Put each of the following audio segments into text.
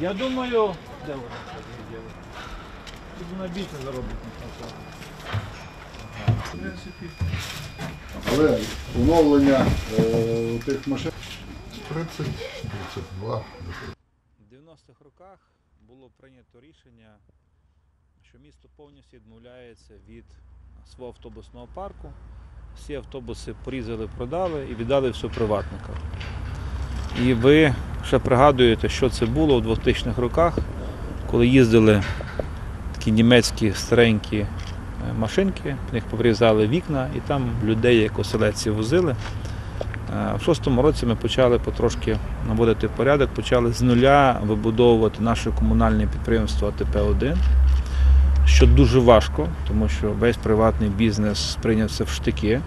Я думаю, де вона? Тут вона більше заробить на Але оновлення е, тих машин 30, 32. В 90-х роках було прийнято рішення, що місто повністю відмовляється від свого автобусного парку. Всі автобуси порізали, продали і віддали все приватникам. І ви ще пригадуєте, що це було у 2000-х роках, коли їздили такі німецькі старенькі е, машинки, в них поврізали вікна, і там людей, як оселедці, возили. Е, В шостому році ми почали потрошки наводити порядок, почали з нуля вибудовувати наше комунальне підприємство АТП-1, що дуже важко, тому що весь приватний бізнес сприйняв це в штики.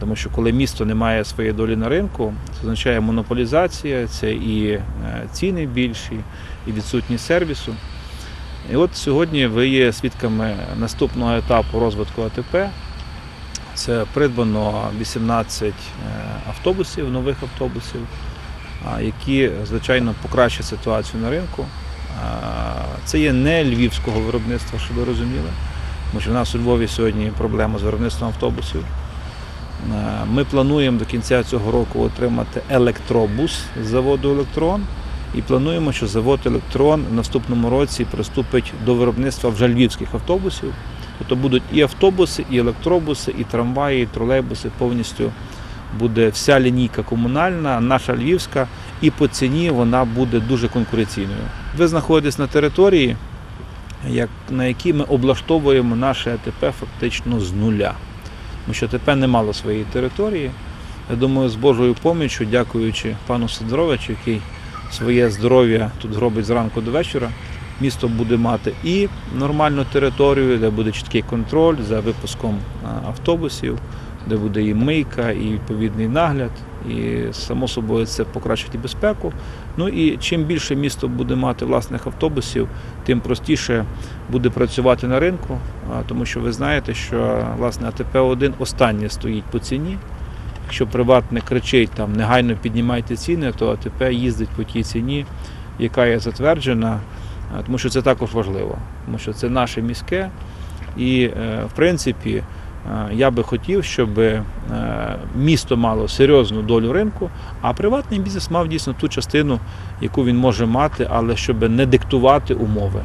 Тому що коли місто не має своєї долі на ринку, це означає монополізація, це і е, ціни більші, і відсутність сервісу. І от сьогодні ви є свідками наступного етапу розвитку АТП. Це придбано 18 е, автобусів, нових автобусів, які, звичайно, покращать ситуацію на ринку. Це є не львівського виробництва, щоб ви розуміли, тому що в нас у Львові сьогодні проблема з виробництвом автобусів. Е, Ми плануємо до кінця цього року отримати електробус з заводу Електрон. І плануємо, що завод Електрон в наступному році приступить до виробництва вже львівських автобусів. Тобто будуть і автобуси, і електробуси, і трамваї, і тролейбуси. Повністю буде вся лінійка комунальна, наша львівська, і по ціні вона буде дуже конкуренційною. Ви знаходитесь на території, на якій ми облаштовуємо наше АТП фактично з нуля. Тому що ТП не мало своєї території. Я думаю, з Божою поміччю, дякуючи пану Сидоровичу, який своє здоров'я тут зробить зранку до вечора, місто буде мати і нормальну територію, де буде чіткий контроль за випуском автобусів, де буде і мийка, і відповідний нагляд. І само собою це покращить і безпеку. Ну і чим більше місто буде мати власних автобусів, тим простіше буде працювати на ринку, тому що ви знаєте, що власне АТП-1 останнє стоїть по ціні. Якщо приватник кричить там негайно піднімайте ціни, то АТП їздить по тій ціні, яка є затверджена, тому що це також важливо, тому що це наше міське. І е, в принципі я би хотів, щоб е, місто мало серйозну долю ринку, а приватний бізнес мав дійсно ту частину, яку він може мати, але щоб не диктувати умови.